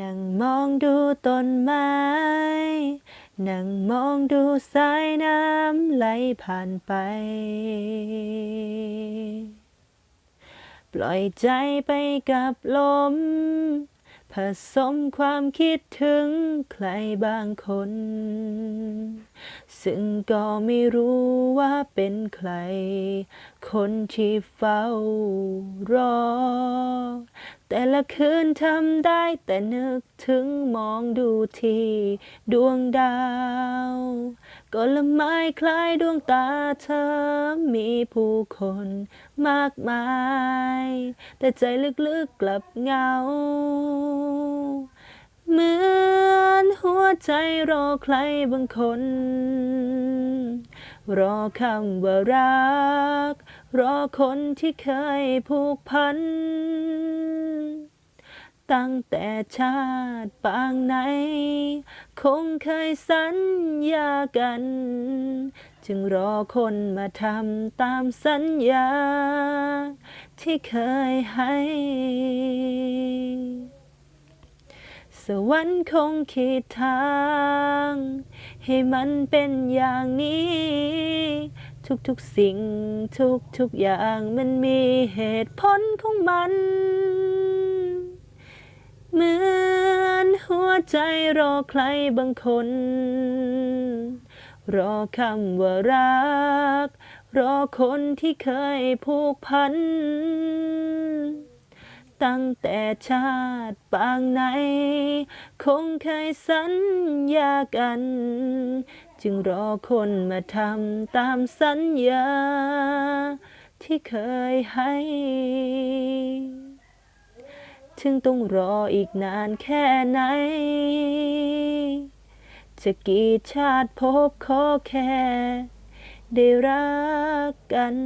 นั่งมองดูต้นไม้ นั่งมองดูสายน้ำไหลผ่านไป ปล่อยใจไปกับลม ผสมความคิดถึงใครบางคน ซึ่งก็ไม่รู้ว่าเป็นใคร คนที่เฝ้ารอ แต่ละคืนทำได้แต่นึกถึงมองดูที่ดวงดาวก็ละไม้คล้ายดวงตาเธอ มีผู้คนมากมาย แต่ใจลึกๆกลับเหงา เหมือนหัวใจรอใครบางคน รอคำว่ารัก รอคนที่เคยผูกพัน ตั้งแต่ชาติปางไหน คงเคยสัญญากัน จึงรอคนมาทำตามสัญญา ที่เคยให้ สวรรค์คงคิดทาง ให้มันเป็นอย่างนี้ ทุกๆสิ่งทุกๆอย่างมันมีเหตุผลของมันเหมือนหัวใจรอใครบางคน รอคำว่ารัก รอคนที่เคยผูกพัน ตั้งแต่ชาติปางไหน คงเคยสัญญากัน จึงรอคนมาทำตามสัญญา ที่เคยให้ ถึงต้องรออีกนานแค่ไหน จะกี่ชาติพบขอแค่ ได้รักกัน